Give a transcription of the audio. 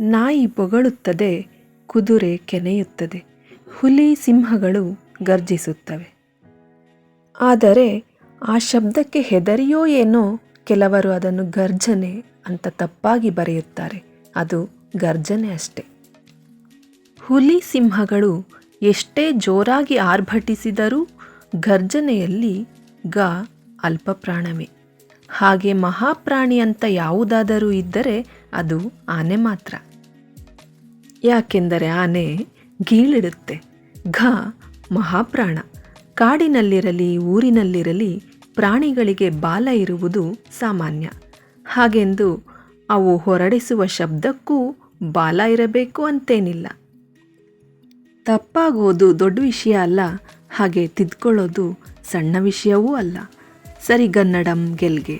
ನಾಯಿ ಬೊಗಳುತ್ತದೆ, ಕುದುರೆ ಕೆನೆಯುತ್ತದೆ, ಹುಲಿ ಸಿಂಹಗಳು ಗರ್ಜಿಸುತ್ತವೆ. ಆದರೆ ಆ ಶಬ್ದಕ್ಕೆ ಹೆದರಿಯೋ ಏನೋ ಕೆಲವರು ಅದನ್ನು ಗರ್ಜನೆ ಅಂತ ತಪ್ಪಾಗಿ ಬರೆಯುತ್ತಾರೆ. ಅದು ಗರ್ಜನೆ ಅಷ್ಟೆ. ಹುಲಿ ಸಿಂಹಗಳು ಎಷ್ಟೇ ಜೋರಾಗಿ ಆರ್ಭಟಿಸಿದರೂ ಗರ್ಜನೆಯಲ್ಲಿ ಗ ಅಲ್ಪ ಪ್ರಾಣವೇ ಹಾಗೆ ಮಹಾಪ್ರಾಣಿ ಅಂತ ಯಾವುದಾದರೂ ಇದ್ದರೆ ಅದು ಆನೆ ಮಾತ್ರ. ಯಾಕೆಂದರೆ ಆನೆ ಗೀಳಿಡುತ್ತೆ. ಘ, ಮಹಾಪ್ರಾಣ. ಕಾಡಿನಲ್ಲಿರಲಿ, ಊರಿನಲ್ಲಿರಲಿ ಪ್ರಾಣಿಗಳಿಗೆ ಬಾಲ ಇರುವುದು ಸಾಮಾನ್ಯ. ಹಾಗೆಂದು ಅವು ಹೊರಡಿಸುವ ಶಬ್ದಕ್ಕೂ ಬಾಲ ಇರಬೇಕು ಅಂತೇನಿಲ್ಲ. ತಪ್ಪಾಗೋದು ದೊಡ್ಡ ವಿಷಯ ಅಲ್ಲ, ಹಾಗೆ ತಿದ್ಕೊಳ್ಳೋದು ಸಣ್ಣ ವಿಷಯವೂ ಅಲ್ಲ. ಸರಿಗನ್ನಡಂ ಗೆಲ್ಗೆ.